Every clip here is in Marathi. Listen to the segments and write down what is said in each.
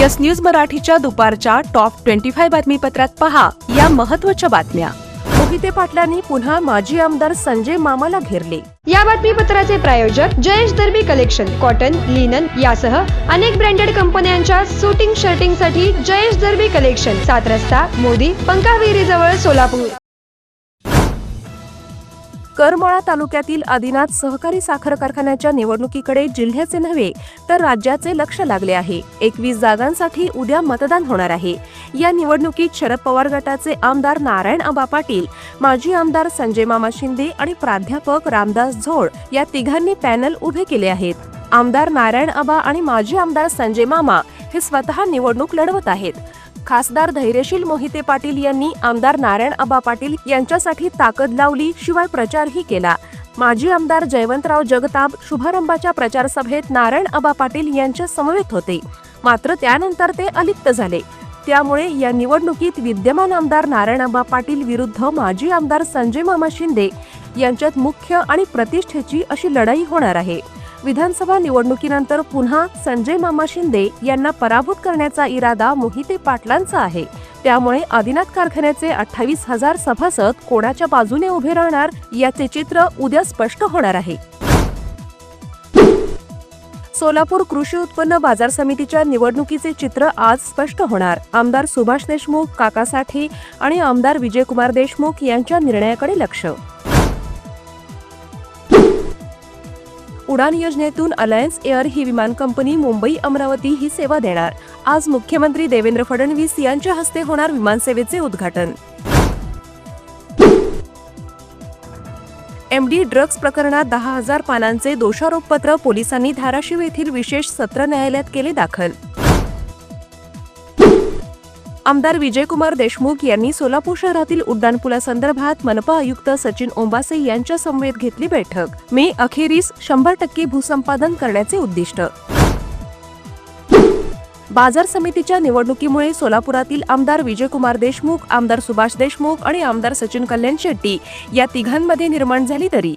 यस न्यूज मराठीच्या दुपारच्या टॉप ट्वेंटी फाय बातमीपत्रात पहा या महत्त्वाच्या बातम्या. मोहिते पाटलांनी पुन्हा माजी आमदार संजय मामाला घेरले. या बातमीपत्राचे प्रायोजक Jayesh Derby collection cotton linen यासह अनेक ब्रँडेड कंपन्यांच्या शूटिंग शर्टिंगसाठी जयेश दर्बी कलेक्शन सात रस्ता मोदी पंकाविहिरी जवळ सोलापूर. करमाळा तालुक्यातील आदिनाथ सहकारी साखर कारखान्याच्या निवडणुकीकडे जिल्ह्याचे नव्हे तर राज्याचे लक्ष लागले आहे. एकवीस जागांसाठी उद्या मतदान होणार आहे. या निवडणुकीत शरद पवार गटाचे आमदार नारायण आबा पाटील माजी आमदार संजय मामा शिंदे आणि प्राध्यापक रामदास झोळ या तिघांनी पॅनल उभे केले आहेत. आमदार नारायण आबा आणि माजी आमदार संजय मामा हे स्वतः निवडणूक लढवत आहेत. खासदार धैर्यशील मोहिते पाटील यांनी आमदार नारायण आबा पाटील यांच्यासाठी ताकद लावली शिवाय प्रचारही केला. माजी आमदार जयवंतराव जगताप शुभारंभाच्या प्रचार सभेत नारायण आबा पाटील यांच्या समवेत होते. मात्र त्यानंतर ते अलिप्त झाले. त्यामुळे या निवडणुकीत विद्यमान आमदार नारायणआबा पाटील विरुद्ध माजी आमदार संजय मामा शिंदे यांच्यात मुख्य आणि प्रतिष्ठेची अशी लढाई होणार आहे. विधानसभा निवडणुकीनंतर पुन्हा संजय मामा शिंदे यांना पराभूत करण्याचा इरादा मोहिते पाटलांचा आहे. त्यामुळे आदिनाथ कारखान्याचे अठ्ठावीस हजार सभासद कोणाच्या बाजूने उभे राहणार याचे चित्र उद्या स्पष्ट होणार आहे. सोलापूर कृषी उत्पन्न बाजार समितीच्या निवडणुकीचे चित्र आज स्पष्ट होणार. आमदार सुभाष देशमुख काका साठे आणि आमदार विजयकुमार देशमुख यांच्या निर्णयाकडे लक्ष. उडान योजनेतून अलायन्स एअर ही विमान कंपनी मुंबई अमरावती ही सेवा देणार. आज मुख्यमंत्री देवेंद्र फडणवीस यांच्या हस्ते होणार विमानसेवेचे उद्घाटन. एमडी ड्रग्ज प्रकरणात दहा हजार पानांचे दोषारोपपत्र पोलिसांनी धाराशिव येथील विशेष सत्र न्यायालयात केले दाखल. आमदार विजयकुमार देशमुख यांनी सोलापूर शहरातील उड्डाणपुलासंदर्भात मनपा आयुक्त सचिन ओंबासे यांच्या समवेत घेतली बैठक. मे अखेरीस शंभर टक्के भूसंपादन करण्याचे उद्दिष्ट. बाजार समितीच्या निवडणुकीमुळे सोलापुरातील आमदार विजयकुमार देशमुख आमदार सुभाष देशमुख आणि आमदार सचिन कल्याण शेट्टी या तिघांमध्ये निर्माण झाली तरी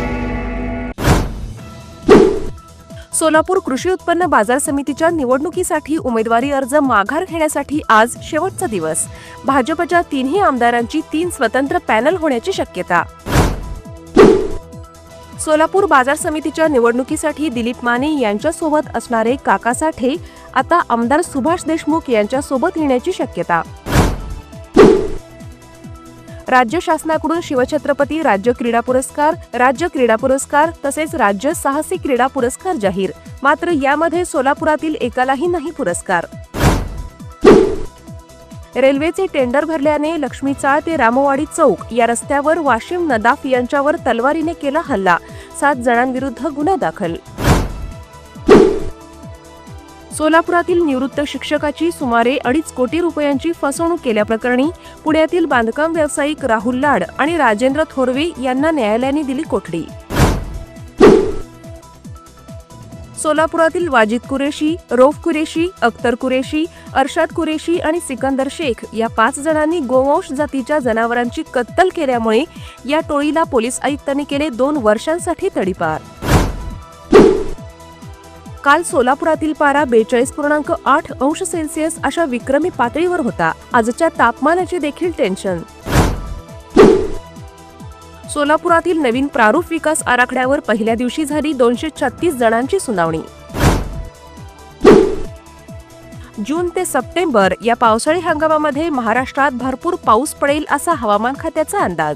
सोलापूर कृषी उत्पन्न बाजार समितीच्या निवडणुकीसाठी उमेदवारी अर्ज माघार घेण्यासाठी आज शेवटचा दिवस. भाजपच्या तीनही आमदारांची तीन स्वतंत्र पॅनल होण्याची शक्यता. सोलापूर बाजार समितीच्या निवडणुकीसाठी दिलीप माने यांच्यासोबत असणारे काका साठे आता आमदार सुभाष देशमुख यांच्यासोबत येण्याची शक्यता. राज्य शासनाकडून शिवछत्रपती राज्य क्रीडा पुरस्कार राज्य क्रीडा पुरस्कार तसेच राज्य साहसी क्रीडा पुरस्कार जाहीर. मात्र यामध्ये सोलापुरातील एकालाही नाही पुरस्कार. रेल्वेचे टेंडर भरल्याने लक्ष्मीचाळ ते रामवाडी चौक या रस्त्यावर वाशिम नदाफ यांच्यावर तलवारीने केला हल्ला. सात जणांविरुद्ध गुन्हा दाखल. सोलापुरातील निवृत्त शिक्षकाची सुमारे अडीच कोटी रुपयांची फसवणूक केल्याप्रकरणी पुण्यातील बांधकाम व्यावसायिक राहुल लाड आणि राजेंद्र थोरवे यांना न्यायालयाने दिली कोठडी. सोलापुरातील वाजिद कुरेशी रोफ कुरेशी अख्तर कुरेशी अर्शाद कुरेशी आणि सिकंदर शेख या पाच जणांनी गोवंश जातीच्या जनावरांची कत्तल केल्यामुळे या टोळीला पोलीस आयुक्तांनी केले दोन वर्षांसाठी तडीपार. काल सोलापुरातील पारा बेचाळीस पूर्णांक आठ अंश सेल्सिअस अशा विक्रमी पातळीवर होता. आजच्या तापमानाचे देखील टेन्शन सोलापुरातील नवीन प्रारूप विकास आराखड्यावर पहिल्या दिवशी झाली दोनशे छत्तीस जणांची सुनावणी. जून ते सप्टेंबर या पावसाळी हंगामामध्ये महाराष्ट्रात भरपूर पाऊस पडेल असा हवामान खात्याचा अंदाज.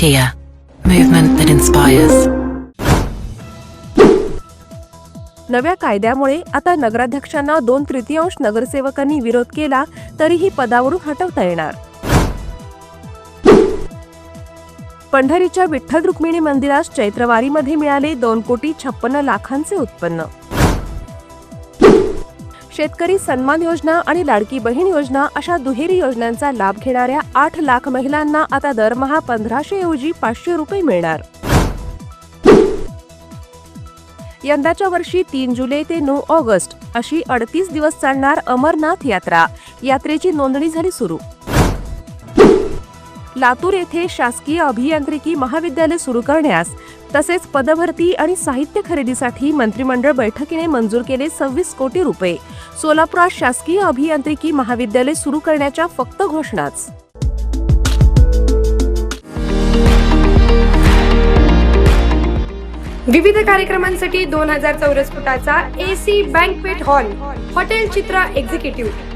Kia, movement that inspires. नव्या कायद्यामुळे आता नगराध्यक्षांना दोन तृतीयांश नगरसेवकांनी विरोध केला तरीही पदावरून हटवता येणार. पंढरीच्या विठ्ठल रुक्मिणी मंदिरास चैत्रवारीमध्ये मिळाले दोन कोटी छप्पन्न लाखांचे उत्पन्न. शेतकरी सन्मान योजना आणि लाडकी बहीण योजना अशा दुहेरी योजनांचा लाभ घेणाऱ्या आठ लाख महिलांना आता दरमहा पंधराशे ऐवजी पाचशे रुपये मिळणार. यंदाच्या वर्षी तीन जुलै ते नऊ ऑगस्ट अशी अडतीस दिवस चालणार अमरनाथ यात्रा. यात्रेची नोंदणी झाली सुरू. लातूर येथे शासकीय अभियांत्रिकी महाविद्यालय सुरू करण्यास तसेच पदभरती आणि साहित्य खरेदीसाठी मंत्रिमंडळ बैठकीने मंजूर केले सव्वीस कोटी रुपये. सोलापुरात शासकीय अभियांत्रिकी महाविद्यालय सुरू करण्याच्या फक्त घोषणाच. विविध कार्यक्रमांसाठी दोन हजार चौरस फुटाचा AC banquet hall hotel Chitra executive.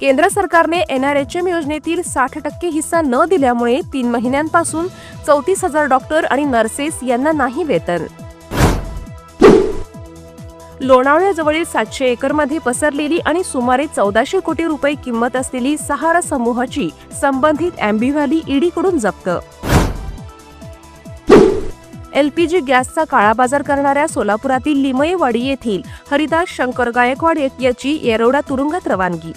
केंद्र सरकारने एनआरएचएम योजनेतील साठ टक्के हिस्सा न दिल्यामुळे तीन महिन्यांपासून चौतीस हजार डॉक्टर आणि नर्सेस यांना नाही वेतन. लोणावळ्याजवळील सातशे एकरमध्ये पसरलेली आणि सुमारे चौदाशे कोटी रुपये किंमत असलेली सहारा समूहाची संबंधित अँबिव्हॅली ईडीकडून जप्त. एलपीजी गॅसचा काळाबाजार करणाऱ्या सोलापुरातील लिमयेवाडी येथील हरिदास शंकर गायकवाड याची येरवडा तुरुंगात रवानगी.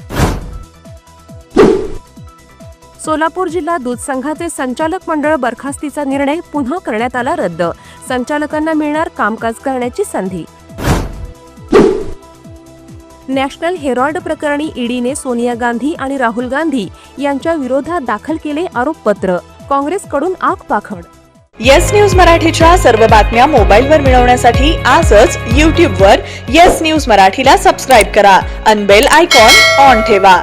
सोलापूर जिल्हा दूध संघाचे संचालक मंडळ बरखास्तीचा निर्णय पुन्हा करण्यात आला रद्द. संचालकांना मिळणार कामकाज करण्याची संधी. नॅशनल हेरॉल्ड प्रकरणी ईडीने सोनिया गांधी आणि राहुल गांधी यांच्या विरोधात दाखल केले आरोपपत्र. काँग्रेसकडून आग पाखड. येस न्यूज मराठीच्या सर्व बातम्या मोबाईलवर मिळवण्यासाठी आजच यूट्यूबवर येस न्यूज मराठीला सबस्क्राईब करा. अनबेल आयकॉन ऑन ठेवा.